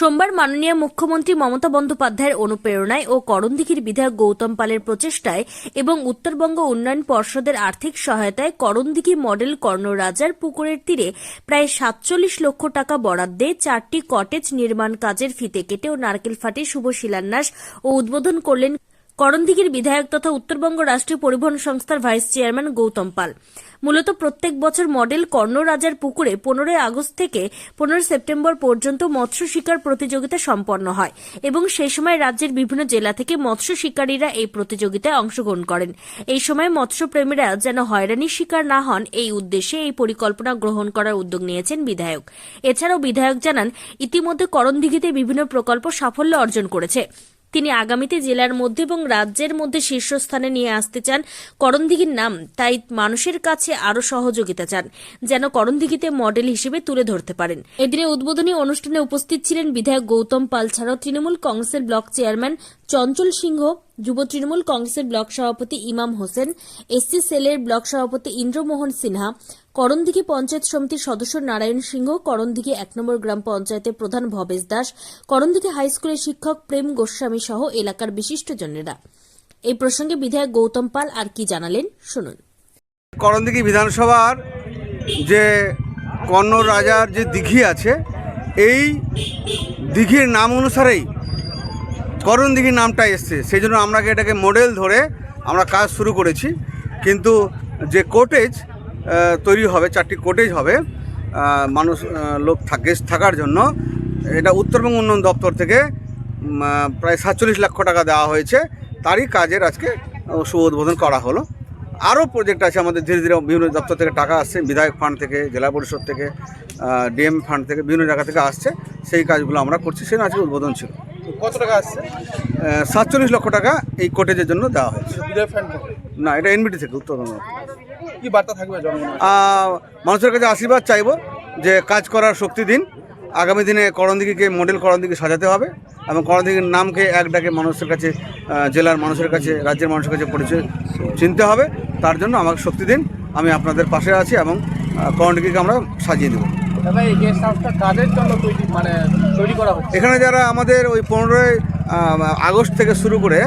সোমবার মাননীয় মুখ্যমন্ত্রী মমতা বন্দ্যোপাধ্যায়ের অনুপ্রেরণায় ও করণদিঘির বিধায়ক গৌতম পালের প্রচেষ্টায় এবং উত্তরবঙ্গ উন্নয়ন পর্ষদের আর্থিক সহায়তায় করণদিঘি মডেল কর্ণরাজার পুকুরের তীরে প্রায় সাতচল্লিশ লক্ষ টাকা বরাদ্দে চারটি কটেজ নির্মাণ কাজের ফিতে কেটে ও নারকেল ফাটে শুভ শিলান্যাস ও উদ্বোধন করলেন করণদিঘির বিধায়ক তথা উত্তরবঙ্গ রাষ্ট্রীয় পরিবহন সংস্থার ভাইস চেয়ারম্যান গৌতম পাল। মূলত প্রত্যেক বছর মডেল কর্ণরাজার পুকুরে পনেরোই আগস্ট থেকে পনেরোই সেপ্টেম্বর পর্যন্ত মৎস্য শিকার প্রতিযোগিতা সম্পন্ন হয় এবং সেই সময় রাজ্যের বিভিন্ন জেলা থেকে মৎস্য শিকারীরা এই প্রতিযোগিতায় অংশগ্রহণ করেন। এই সময় মৎস্যপ্রেমীরা যেন হয়রানির শিকার না হন, এই উদ্দেশ্যে এই পরিকল্পনা গ্রহণ করার উদ্যোগ নিয়েছেন বিধায়ক। এছাড়াও বিধায়ক জানান, ইতিমধ্যে করণদিঘিতে বিভিন্ন প্রকল্প সাফল্য অর্জন করেছে। তিনি আগামীতে জেলার মধ্যে এবং রাজ্যের মধ্যে শীর্ষস্থানে নিয়ে আসতে চান করণদিঘির নাম, তাই মানুষের কাছে আরও সহযোগিতা চান, যেন করণদিঘিতে মডেল হিসেবে তুলে ধরতে পারেন। এদিনে উদ্বোধনী অনুষ্ঠানে উপস্থিত ছিলেন বিধায়ক গৌতম পাল ছাড়াও তৃণমূল কংগ্রেসের ব্লক চেয়ারম্যান চঞ্চল সিংহ যুব তৃণমূল কংগ্রেসের ব্লক সভাপতি ইমাম হোসেন, এসসি সেলের ব্লক সভাপতি ইন্দ্রমোহন সিনহা, করণদিঘি পঞ্চায়েত সমিতির সদস্য নারায়ণ সিংহ, করণদিঘি এক নম্বর গ্রাম পঞ্চায়েতের প্রধান ভবেশ দাস, করণদিঘি হাই স্কুলের শিক্ষক প্রেম গোস্বামী সহ এলাকার বিশিষ্টজনেরা। এই প্রসঙ্গে বিধায়ক গৌতম পাল আর কি জানালেন, শুনুন। করণদিঘি বিধানসভার যে কর্ণ রাজার যে দিঘি আছে, এই দিঘির নাম অনুসারেই করণদিঘির নামটা এসছে, সেই জন্য আমরা এটাকে মডেল ধরে আমরা কাজ শুরু করেছি। কিন্তু যে কোটেজ তৈরি হবে, চারটি কোটেজ হবে মানুষ লোক থাক থাকার জন্য, এটা উত্তরবঙ্গ উন্নয়ন দপ্তর থেকে প্রায় সাতচল্লিশ লক্ষ টাকা দেওয়া হয়েছে। তারই কাজের আজকে শুভ উদ্বোধন করা হলো। আরও প্রজেক্ট আছে আমাদের, ধীরে ধীরে বিভিন্ন দপ্তর থেকে টাকা আসছে, বিধায়ক ফান্ড থেকে, জেলা পরিষদ থেকে ডিএম ফান্ড থেকে, বিভিন্ন জায়গা থেকে আসছে। সেই কাজগুলো আমরা করছি সেটা আজকে উদ্বোধন ছিল। কত টাকা আসছে? সাতচল্লিশ লক্ষ টাকা এই কোটেজের জন্য দেওয়া হয়েছে। না এটা এনবিটি থেকে উত্তরবঙ্গ কি বার্তা থাকবে মানুষের কাছে আশীর্বাদ চাইব যে কাজ করার শক্তি দিন। আগামী দিনে করণদিঘিকে মডেল করণদিঘি সাজাতে হবে এবং করণদিঘির নামকে এক ডাকে মানুষের কাছে জেলার মানুষের কাছে রাজ্যের মানুষের কাছে পরিচয় চিনতে হবে। তার জন্য আমাকে শক্তি দিন। আমি আপনাদের পাশে আছি এবং করণদিঘিকে আমরা সাজিয়ে দেবো। এই গেস্ট হাউসটা জন্য তৈরি মানে তৈরি করা এখানে যারা আমাদের ওই পনেরোই আগস্ট থেকে শুরু করে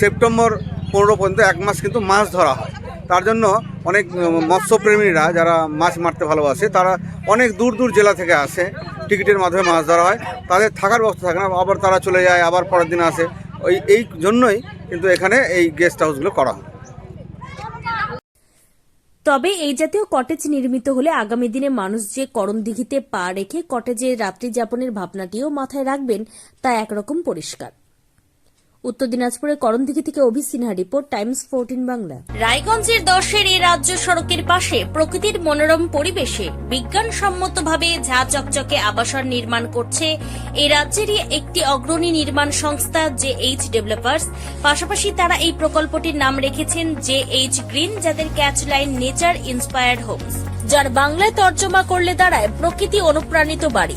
সেপ্টেম্বর পনেরো পর্যন্ত এক মাস কিন্তু মাছ ধরা হয়। তার জন্য অনেক মৎস্যপ্রেমীরা যারা মাছ মারতে ভালোবাসে, তারা অনেক দূর দূর জেলা থেকে আসে, টিকিটের মাধ্যমে মাছ ধরা হয়। তাদের থাকার ব্যবস্থা থাকে না, আবার তারা চলে যায়, আবার পরের দিন আসে। ওই, এই জন্যই কিন্তু এখানে এই গেস্ট হাউসগুলো করা হয়। তবে এই জাতীয় কটেজ নির্মিত হলে আগামী দিনে মানুষ যে করণ দিঘিতে পা রেখে কটেজে রাত্রি যাপনের ভাবনাটিও মাথায় রাখবেন তা একরকম পরিষ্কার। উত্তর দিনাজপুরের করণদিঘি থেকে Abhi Sinha report, Times fourteen Bangla. রায়গঞ্জের দশের এই রাজ্য সড়কের পাশে প্রকৃতির মনোরম পরিবেশে বিজ্ঞানসম্মতভাবে ঝা চকচকে আবাসন নির্মাণ করছে এই রাজ্যেরই একটি অগ্রণী নির্মাণ সংস্থা জে এইচ ডেভেলপার্স। পাশাপাশি তারা এই প্রকল্পটির নাম রেখেছেন জে এইচ গ্রিন, যাদের catch line nature inspired homes, যার বাংলায় তর্জমা করলে দাঁড়ায় প্রকৃতি অনুপ্রাণিত বাড়ি।